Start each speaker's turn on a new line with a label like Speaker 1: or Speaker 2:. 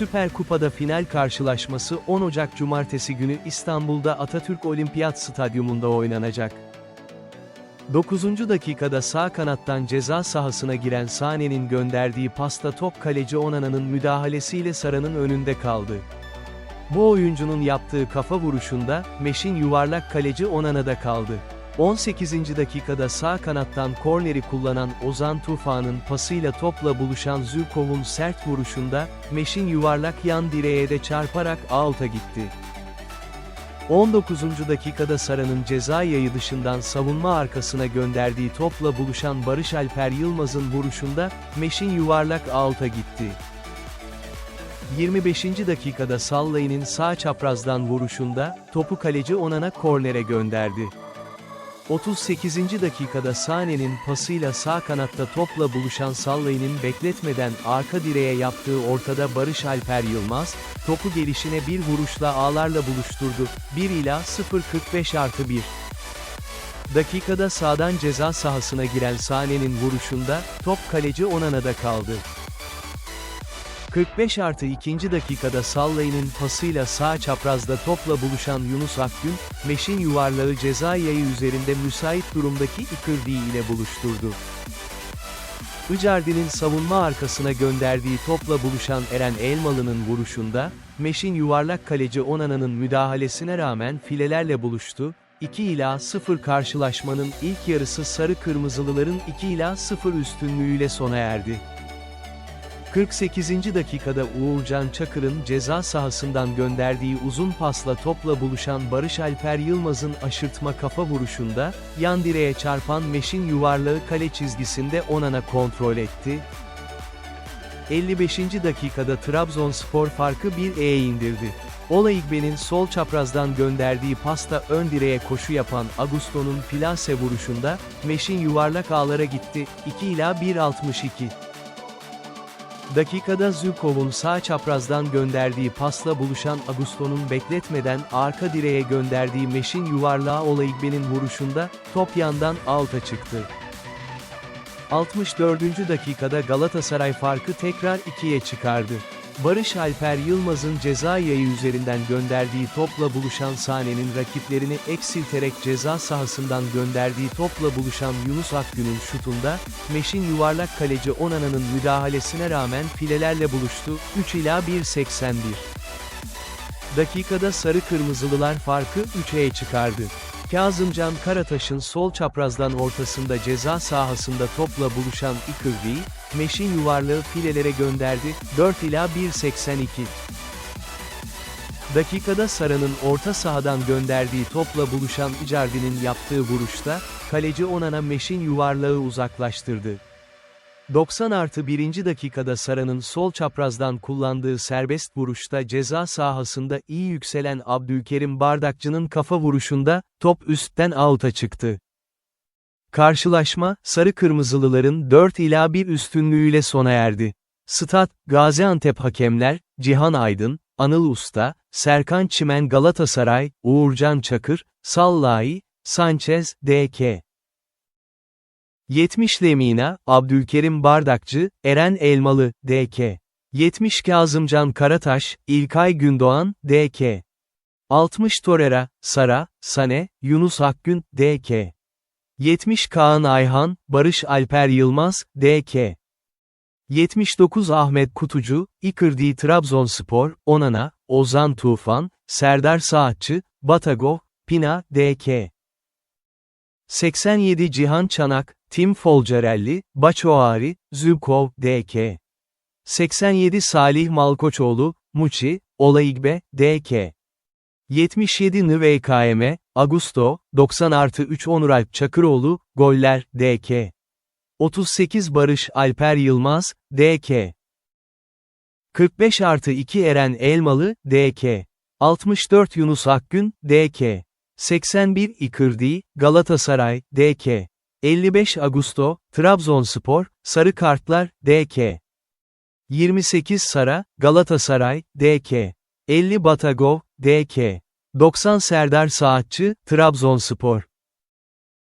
Speaker 1: Süper Kupa'da final karşılaşması 10 Ocak Cumartesi günü İstanbul'da Atatürk Olimpiyat Stadyumunda oynanacak. 9. dakikada sağ kanattan ceza sahasına giren Sane'nin gönderdiği pasta top kaleci Onana'nın müdahalesiyle Sara'nın önünde kaldı. Bu oyuncunun yaptığı kafa vuruşunda, Meş'in yuvarlak kaleci Onana'da kaldı. 18. dakikada sağ kanattan korneri kullanan Ozan Tufan'ın pasıyla topla buluşan Zülkov'un sert vuruşunda, Meş'in yuvarlak yan direğe de çarparak out'a gitti. 19. dakikada Sara'nın ceza yayı dışından savunma arkasına gönderdiği topla buluşan Barış Alper Yılmaz'ın vuruşunda, Meş'in yuvarlak out'a gitti. 25. dakikada Sallay'ın sağ çaprazdan vuruşunda, topu kaleci Onan'a kornere gönderdi. 38. dakikada Sane'nin pasıyla sağ kanatta topla buluşan Sallay'ın bekletmeden arka direğe yaptığı ortada Barış Alper Yılmaz, topu gelişine bir vuruşla ağlarla buluşturdu, 1 ila 0.45 artı 1. Dakikada sağdan ceza sahasına giren Sane'nin vuruşunda, top kaleci Onana'da kaldı. 45 artı 2. dakikada Sallay'ın pasıyla sağ çaprazda topla buluşan Yunus Akgün, Meş'in yuvarlağı ceza yayı üzerinde müsait durumdaki Icardi ile buluşturdu. Icardi'nin savunma arkasına gönderdiği topla buluşan Eren Elmalı'nın vuruşunda, Meş'in yuvarlak kaleci Onana'nın müdahalesine rağmen filelerle buluştu, 2 ila 0 karşılaşmanın ilk yarısı sarı kırmızılıların 2 ila 0 üstünlüğüyle sona erdi. 48. dakikada Uğurcan Çakır'ın ceza sahasından gönderdiği uzun pasla topla buluşan Barış Alper Yılmaz'ın aşırtma kafa vuruşunda, yan direğe çarpan Meş'in yuvarlağı kale çizgisinde Onan'a kontrol etti. 55. dakikada Trabzonspor farkı 1'e indirdi. Ola İgbe'nin sol çaprazdan gönderdiği pasta ön direğe koşu yapan Augusto'nun plase vuruşunda, Meş'in yuvarlak ağlara gitti, 2 ila 1.62. Dakikada Zükov'un sağ çaprazdan gönderdiği pasla buluşan Augusto'nun bekletmeden arka direğe gönderdiği Meş'in yuvarlağı Olaigbe'nin vuruşunda, top yandan alta çıktı. 64. dakikada Galatasaray farkı tekrar 2'ye çıkardı. Barış Alper Yılmaz'ın ceza yayı üzerinden gönderdiği topla buluşan Sane'nin rakiplerini eksilterek ceza sahasından gönderdiği topla buluşan Yunus Akgün'ün şutunda, Meş'in yuvarlak kaleci Onana'nın müdahalesine rağmen filelerle buluştu, 3 ila 1.81. Dakikada sarı kırmızılılar farkı 3'e çıkardı. Kazımcan Karataş'ın sol çaprazdan ortasında ceza sahasında topla buluşan Icardi, Meş'in yuvarlağı filelere gönderdi, 4 ila 1.82. Dakikada Sara'nın orta sahadan gönderdiği topla buluşan Icardi'nin yaptığı vuruşta, kaleci Onan'a Meş'in yuvarlağı uzaklaştırdı. 90 artı 1. dakikada Sara'nın sol çaprazdan kullandığı serbest vuruşta ceza sahasında iyi yükselen Abdülkerim Bardakçı'nın kafa vuruşunda, top üstten out'a çıktı. Karşılaşma, Sarı Kırmızılıların 4 ila 1 üstünlüğüyle sona erdi. Stat, Gaziantep hakemler, Cihan Aydın, Anıl Usta, Serkan Çimen Galatasaray, Uğurcan Çakır, Sallai, Sanchez, D.K. 70 Lemina, Abdülkerim Bardakçı, Eren Elmalı, D.K. 70 Kazımcan Karataş, İlkay Gündoğan, D.K. 60 Torera, Sara, Sane, Yunus Akgün, D.K. 70 Kaan Ayhan, Barış Alper Yılmaz, D.K. 79 Ahmet Kutucu, Icardi Trabzonspor, Onana, Ozan Tufan, Serdar Saatçı, Batagov, Pina, D.K. 87 Cihan Çanak, Tim Folcarelli, Baçoari, Zülkov, D.K. 87 Salih Malkoçoğlu, Muçi, Olaigbe, D.K. 77 NVKM, Augusto, 90 artı 3 Onuralp Çakıroğlu, Goller, D.K. 38 Barış Alper Yılmaz, D.K. 45 artı 2 Eren Elmalı, D.K. 64 Yunus Akgün, D.K. 81 Icardi, Galatasaray, D.K. 55 Augusto, Trabzonspor, Sarı Kartlar, D.K. 28 Sara, Galatasaray, D.K. 50 Batagov, D.K. 90 Serdar Saatçı, Trabzonspor.